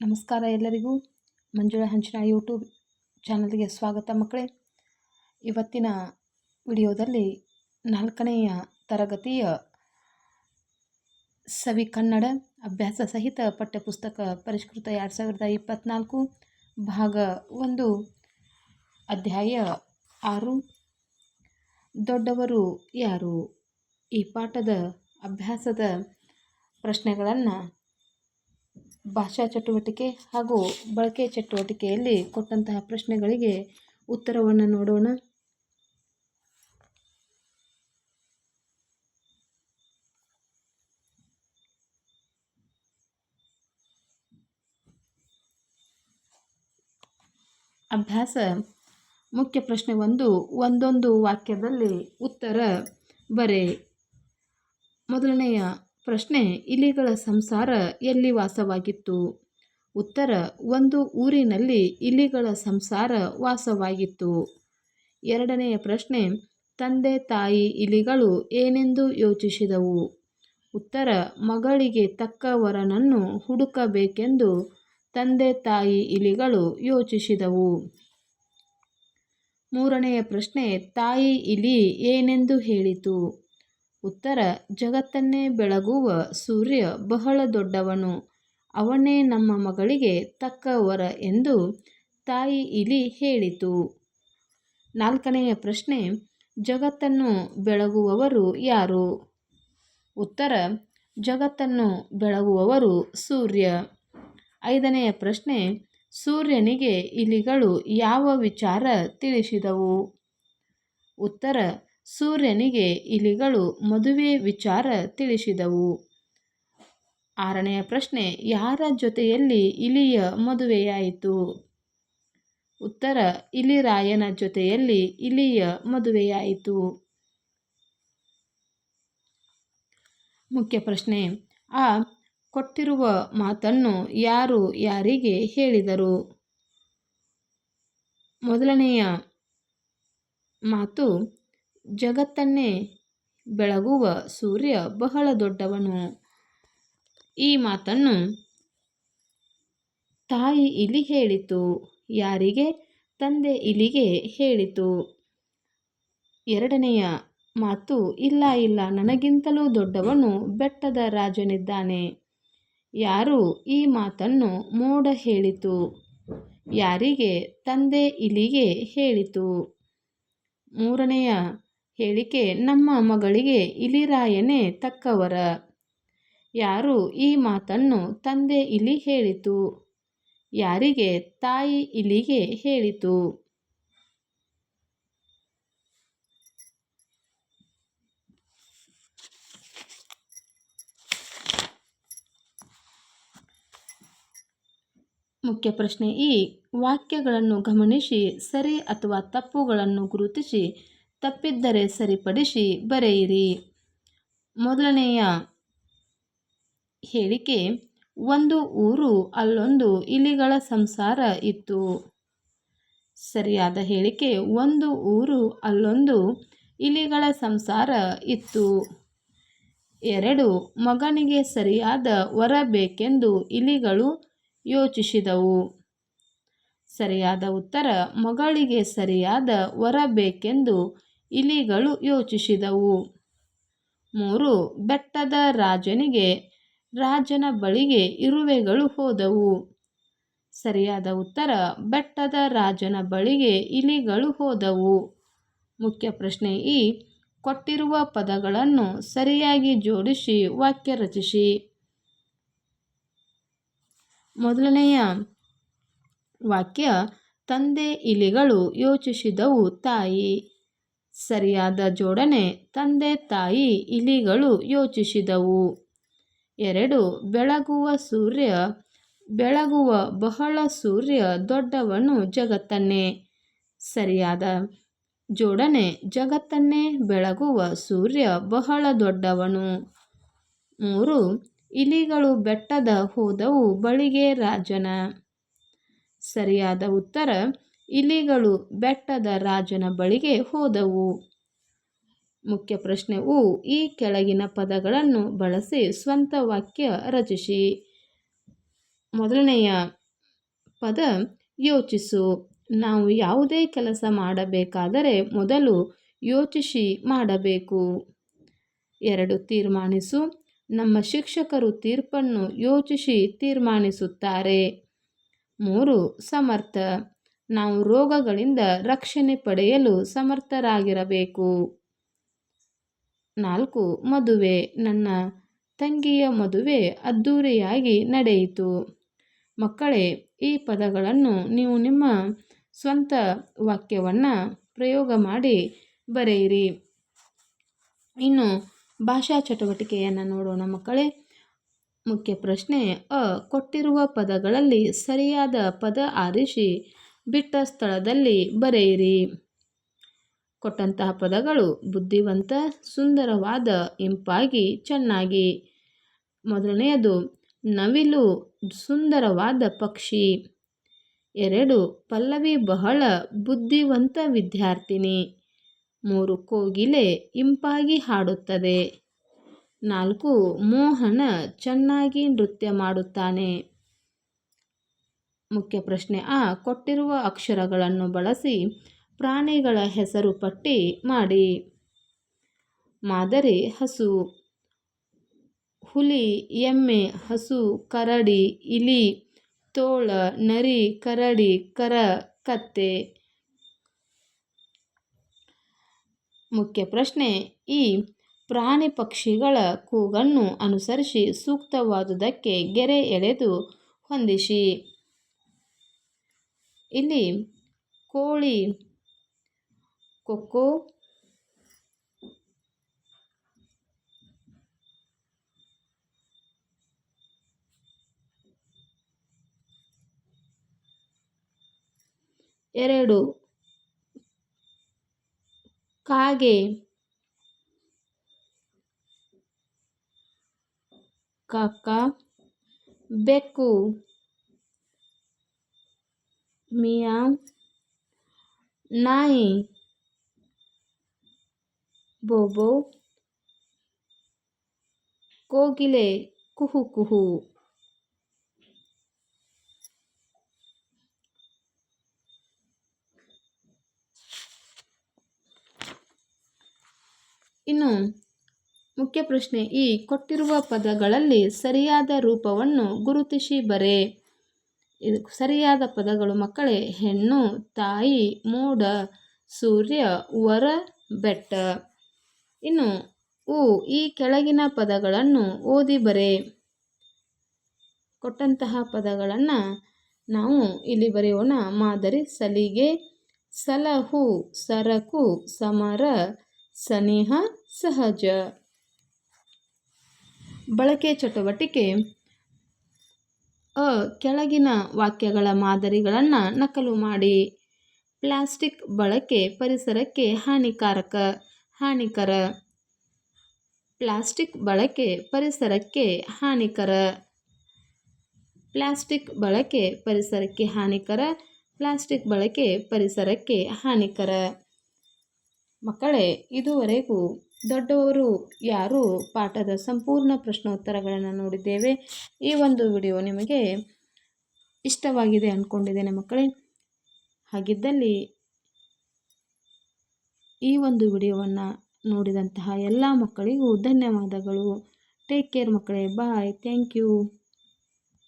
ನಮಸ್ಕಾರ ಎಲ್ಲರಿಗೂ. ಮಂಜುಳಾ ಹಂಚಿನ ಯೂಟ್ಯೂಬ್ ಚಾನಲ್ಗೆ ಸ್ವಾಗತ ಮಕ್ಕಳೇ. ಇವತ್ತಿನ ವಿಡಿಯೋದಲ್ಲಿ ನಾಲ್ಕನೆಯ ತರಗತಿಯ ಸವಿ ಕನ್ನಡ ಅಭ್ಯಾಸ ಸಹಿತ ಪಠ್ಯಪುಸ್ತಕ ಪರಿಷ್ಕೃತ ಎರಡು ಸಾವಿರದ ಇಪ್ಪತ್ತ್ನಾಲ್ಕು ಭಾಗ ಒಂದು, ಅಧ್ಯಾಯ ಆರು. ದೊಡ್ಡವರು ಯಾರು? ಈ ಪಾಠದ ಅಭ್ಯಾಸದ ಪ್ರಶ್ನೆಗಳನ್ನು ಭಾಷಾ ಚಟುವಟಿಕೆ ಹಾಗೂ ಬಳಕೆ ಚಟುವಟಿಕೆಯಲ್ಲಿ ಕೊಟ್ಟಂತಹ ಪ್ರಶ್ನೆಗಳಿಗೆ ಉತ್ತರವನ್ನು ನೋಡೋಣ. ಅಭ್ಯಾಸ. ಮುಖ್ಯ ಪ್ರಶ್ನೆ ಒಂದು, ಒಂದೊಂದು ವಾಕ್ಯದಲ್ಲಿ ಉತ್ತರ ಬರೆ. ಮೊದಲನೆಯ ಪ್ರಶ್ನೆ, ಇಲಿಗಳ ಸಂಸಾರ ಎಲ್ಲಿ ವಾಸವಾಗಿತ್ತು? ಉತ್ತರ, ಒಂದು ಊರಿನಲ್ಲಿ ಇಲಿಗಳ ಸಂಸಾರ ವಾಸವಾಗಿತ್ತು. ಎರಡನೆಯ ಪ್ರಶ್ನೆ, ತಂದೆ ತಾಯಿ ಇಲಿಗಳು ಏನೆಂದು ಯೋಚಿಸಿದವು? ಉತ್ತರ, ಮಗಳಿಗೆ ತಕ್ಕ ವರನನ್ನು ಹುಡುಕಬೇಕೆಂದು ತಂದೆ ತಾಯಿ ಇಲಿಗಳು ಯೋಚಿಸಿದವು. ಮೂರನೆಯ ಪ್ರಶ್ನೆ, ತಾಯಿ ಇಲಿ ಏನೆಂದು ಹೇಳಿತು? ಉತ್ತರ, ಜಗತ್ತನ್ನೇ ಬೆಳಗುವ ಸೂರ್ಯ ಬಹಳ ದೊಡ್ಡವನು. ಅವನೇ ನಮ್ಮ ಮಗಳಿಗೆ ತಕ್ಕ ವರ ಎಂದು ತಾಯಿ ಇಲಿ ಹೇಳಿತು. ನಾಲ್ಕನೆಯ ಪ್ರಶ್ನೆ, ಜಗತ್ತನ್ನು ಬೆಳಗುವವರು ಯಾರು? ಉತ್ತರ, ಜಗತ್ತನ್ನು ಬೆಳಗುವವರು ಸೂರ್ಯ. ಐದನೆಯ ಪ್ರಶ್ನೆ, ಸೂರ್ಯನಿಗೆ ಇಲಿಗಳು ಯಾವ ವಿಚಾರ ತಿಳಿಸಿದವು? ಉತ್ತರ ಸೂರ್ಯನಿಗೆ ಇಲಿಗಳು ಮದುವೆ ವಿಚಾರ ತಿಳಿಸಿದವು. ಆರನೆಯ ಪ್ರಶ್ನೆ, ಯಾರ ಜೊತೆಯಲ್ಲಿ ಇಲಿಯ ಮದುವೆಯಾಯಿತು? ಉತ್ತರ, ಇಲಿರಾಯನ ಜೊತೆಯಲ್ಲಿ ಇಲಿಯ ಮದುವೆಯಾಯಿತು. ಮುಖ್ಯ ಪ್ರಶ್ನೆ, ಆ ಕೊಟ್ಟಿರುವ ಮಾತನ್ನು ಯಾರು ಯಾರಿಗೆ ಹೇಳಿದರು? ಮೊದಲನೆಯ ಮಾತು ಜಗತ್ತನ್ನೇ ಬೆಳಗುವ ಸೂರ್ಯ ಬಹಳ ದೊಡ್ಡವನು. ಈ ಮಾತನ್ನು ತಾಯಿ ಇಲಿ ಹೇಳಿತು, ಯಾರಿಗೆ? ತಂದೆ ಇಲಿಗೆ ಹೇಳಿತು. ಎರಡನೆಯ ಮಾತು, ಇಲ್ಲ ಇಲ್ಲ, ನನಗಿಂತಲೂ ದೊಡ್ಡವನು ಬೆಟ್ಟದ ರಾಜನಿದ್ದಾನೆ. ಯಾರು ಈ ಮಾತನ್ನು ಮೋಡ ಹೇಳಿತು? ಯಾರಿಗೆ? ತಂದೆ ಇಲಿಗೆ ಹೇಳಿತು. ಮೂರನೆಯ ಹೇಳಿಕೆ, ನಮ್ಮ ಮಗಳಿಗೆ ಇಲಿರಾಯನೇ ತಕ್ಕವರ. ಯಾರು ಈ ಮಾತನ್ನು ತಂದೆ ಇಲಿ ಹೇಳಿತು? ಯಾರಿಗೆ ತಾಯಿ ಇಲಿಗೆ ಹೇಳಿತು? ಮುಖ್ಯ ಪ್ರಶ್ನೆ ಈ ವಾಕ್ಯಗಳನ್ನು ಗಮನಿಸಿ, ಸರಿ ಅಥವಾ ತಪ್ಪುಗಳನ್ನು ಗುರುತಿಸಿ. ತಪ್ಪಿದ್ದರೆ ಸರಿಪಡಿಸಿ ಬರೆಯಿರಿ. ಮೊದಲನೆಯ ಹೇಳಿಕೆ, ಒಂದು ಊರು ಅಲ್ಲೊಂದು ಇಲಿಗಳ ಸಂಸಾರ ಇತ್ತು. ಸರಿಯಾದ ಹೇಳಿಕೆ, ಒಂದು ಊರು ಅಲ್ಲೊಂದು ಇಲಿಗಳ ಸಂಸಾರ ಇತ್ತು. ಎರಡು, ಮಗನಿಗೆ ಸರಿಯಾದ ವರ ಬೇಕೆಂದು ಇಲಿಗಳು ಯೋಚಿಸಿದವು. ಸರಿಯಾದ ಉತ್ತರ, ಮಗಳಿಗೆ ಸರಿಯಾದ ವರ ಬೇಕೆಂದು ಇಲಿಗಳು ಯೋಚಿಸಿದವು. ಮೂರು, ಬೆಟ್ಟದ ರಾಜನಿಗೆ ರಾಜನ ಬಳಿಗೆ ಇರುವೆಗಳು ಹೋದವು. ಸರಿಯಾದ ಉತ್ತರ, ಬೆಟ್ಟದ ರಾಜನ ಬಳಿಗೆ ಇಲಿಗಳು ಹೋದವು. ಮುಖ್ಯ ಪ್ರಶ್ನೆ ಈ, ಕೊಟ್ಟಿರುವ ಪದಗಳನ್ನು ಸರಿಯಾಗಿ ಜೋಡಿಸಿ ವಾಕ್ಯ ರಚಿಸಿ. ಮೊದಲನೆಯ ವಾಕ್ಯ, ತಂದೆ ಇಲಿಗಳು ಯೋಚಿಸಿದವು ತಾಯಿ. ಸರಿಯಾದ ಜೋಡಣೆ ತಂದೆ ತಾಯಿ ಇಲಿಗಳು ಯೋಚಿಸಿದವು. ಎರಡು, ಬೆಳಗುವ ಸೂರ್ಯ, ಬೆಳಗುವ ಬಹಳ ಸೂರ್ಯ ದೊಡ್ಡವನು ಜಗತ್ತನ್ನೇ. ಸರಿಯಾದ ಜೋಡಣೆ ಜಗತ್ತನ್ನೇ, ಬೆಳಗುವ ಸೂರ್ಯ ಬಹಳ ದೊಡ್ಡವನು. ಮೂರು, ಇಲಿಗಳು ಬೆಟ್ಟದ ಹೋದವು ಬಳಿಗೆ ರಾಜನ. ಸರಿಯಾದ ಉತ್ತರ ಇಲಿಗಳು ಬೆಟ್ಟದ ರಾಜನ ಬಳಿಗೆ ಹೋದವು. ಮುಖ್ಯ ಪ್ರಶ್ನೆವು ಈ ಕೆಳಗಿನ ಪದಗಳನ್ನು ಬಳಸಿ ಸ್ವಂತ ವಾಕ್ಯ ರಚಿಸಿ. ಮೊದಲನೆಯ ಪದ ಯೋಚಿಸು. ನಾವು ಯಾವುದೇ ಕೆಲಸ ಮಾಡಬೇಕಾದರೆ ಮೊದಲು ಯೋಚಿಸಿ ಮಾಡಬೇಕು. ಎರಡು, ತೀರ್ಮಾನಿಸು. ನಮ್ಮ ಶಿಕ್ಷಕರು ತೀರ್ಪನ್ನು ಯೋಚಿಸಿ ತೀರ್ಮಾನಿಸುತ್ತಾರೆ. ಮೂರು, ಸಮರ್ಥ. ನಾವು ರೋಗಗಳಿಂದ ರಕ್ಷಣೆ ಪಡೆಯಲು ಸಮರ್ಥರಾಗಿರಬೇಕು. ನಾಲ್ಕು, ಮದುವೆ. ನನ್ನ ತಂಗಿಯ ಮದುವೆ ಅದ್ಧೂರಿಯಾಗಿ ನಡೆಯಿತು. ಮಕ್ಕಳೇ, ಈ ಪದಗಳನ್ನು ನೀವು ನಿಮ್ಮ ಸ್ವಂತ ವಾಕ್ಯವನ್ನು ಪ್ರಯೋಗ ಮಾಡಿ ಬರೆಯಿರಿ. ಇನ್ನು ಭಾಷಾ ಚಟುವಟಿಕೆಯನ್ನು ನೋಡೋಣ ಮಕ್ಕಳೇ. ಮುಖ್ಯ ಪ್ರಶ್ನೆ, ಅ, ಕೊಟ್ಟಿರುವ ಪದಗಳಲ್ಲಿ ಸರಿಯಾದ ಪದ ಆರಿಸಿ ಬಿಟ್ಟ ಸ್ಥಳದಲ್ಲಿ ಬರೆಯಿರಿ. ಕೊಟ್ಟಂತಹ ಪದಗಳು ಬುದ್ಧಿವಂತ, ಸುಂದರವಾದ, ಇಂಪಾಗಿ, ಚೆನ್ನಾಗಿ. ಮೊದಲನೆಯದು, ನವಿಲು, ಸುಂದರವಾದ ಪಕ್ಷಿ. ಎರಡು, ಪಲ್ಲವಿ ಬಹಳ ಬುದ್ಧಿವಂತ ವಿದ್ಯಾರ್ಥಿನಿ. ಮೂರು, ಕೋಗಿಲೆ ಇಂಪಾಗಿ ಹಾಡುತ್ತದೆ. ನಾಲ್ಕು, ಮೋಹನ ಚೆನ್ನಾಗಿ ನೃತ್ಯ ಮಾಡುತ್ತಾನೆ. ಮುಖ್ಯ ಪ್ರಶ್ನೆ ಆ. ಕೊಟ್ಟಿರುವ ಅಕ್ಷರಗಳನ್ನು ಬಳಸಿ ಪ್ರಾಣಿಗಳ ಹೆಸರು ಪಟ್ಟಿ ಮಾಡಿ. ಮಾದರಿ ಹಸು. ಹುಲಿ, ಎಮ್ಮೆ, ಹಸು, ಕರಡಿ, ಇಲಿ, ತೋಳ, ನರಿ, ಕರಡಿ, ಕರ, ಕತ್ತೆ. ಮುಖ್ಯ ಪ್ರಶ್ನೆ ಈ. ಪ್ರಾಣಿ ಪಕ್ಷಿಗಳ ಕೂಗನ್ನು ಅನುಸರಿಸಿ ಸೂಕ್ತವಾದುದಕ್ಕೆ ಗೆರೆ ಎಳೆದು ಹೊಂದಿಸಿ. ಇಲ್ಲಿ ಕೋಳಿ ಕೊಕ್ಕೋ ಎರಡು ಕಾಗೆ ಕಾಕ ಬೆಕ್ಕು. ಮಿಯಾವ್ ನಾಯಿ ಬೋಬೋ ಕೋಗಿಲೆ ಕುಹು ಕುಹು ಇನ್ನು ಮುಖ್ಯ ಪ್ರಶ್ನೆ, ಈ ಕೊಟ್ಟಿರುವ ಪದಗಳಲ್ಲಿ ಸರಿಯಾದ ರೂಪವನ್ನು ಗುರುತಿಸಿ ಬರೆ. ಇದು ಸರಿಯಾದ ಪದಗಳು. ಮಕ್ಕಳೇ, ಹೆಣ್ಣು, ತಾಯಿ ಮೂಡ ಸೂರ್ಯ, ವರ, ಬೆಟ್ಟ. ಇನ್ನು, ಉ, ಈ ಕೆಳಗಿನ ಪದಗಳನ್ನು ಓದಿ ಬರೆ. ಕೊಟ್ಟಂತಹ ಪದಗಳನ್ನು ನಾವು ಇಲ್ಲಿ ಬರೆಯೋಣ. ಮಾದರಿ, ಸಲಿಗೆ, ಸಲಹು, ಸರಕು, ಸಮರ, ಸನಿಹ, ಸಹಜ. ಬಳಕೆ ಚಟುವಟಿಕೆ. ಅ ಕೆಳಗಿನ ವಾಕ್ಯಗಳ ಮಾದರಿಗಳನ್ನು ನಕಲು ಮಾಡಿ. ಪ್ಲಾಸ್ಟಿಕ್ ಬಳಕೆ ಪರಿಸರಕ್ಕೆ ಹಾನಿಕಾರಕ, ಹಾನಿಕರ. ಪ್ಲಾಸ್ಟಿಕ್ ಬಳಕೆ ಪರಿಸರಕ್ಕೆ ಹಾನಿಕರ. ಪ್ಲಾಸ್ಟಿಕ್ ಬಳಕೆ ಪರಿಸರಕ್ಕೆ ಹಾನಿಕರ, ಪ್ಲಾಸ್ಟಿಕ್ ಬಳಕೆ ಪರಿಸರಕ್ಕೆ ಹಾನಿಕರ. ಮಕ್ಕಳೇ, ಇದುವರೆಗೂ ದೊಡ್ಡವರು ಯಾರು ಪಾಠದ ಸಂಪೂರ್ಣ ಪ್ರಶ್ನೋತ್ತರಗಳನ್ನು ನೋಡಿದ್ದೇವೆ. ಈ ಒಂದು ವಿಡಿಯೋ ನಿಮಗೆ ಇಷ್ಟವಾಗಿದೆ ಅಂದ್ಕೊಂಡಿದ್ದೇನೆ ಮಕ್ಕಳೇ. ಹಾಗಿದ್ದಲ್ಲಿ ಈ ಒಂದು ವಿಡಿಯೋವನ್ನು ನೋಡಿದಂತಹ ಎಲ್ಲ ಮಕ್ಕಳಿಗೂ ಧನ್ಯವಾದಗಳು. ಟೇಕ್ ಕೇರ್ ಮಕ್ಕಳೇ. Bye thank you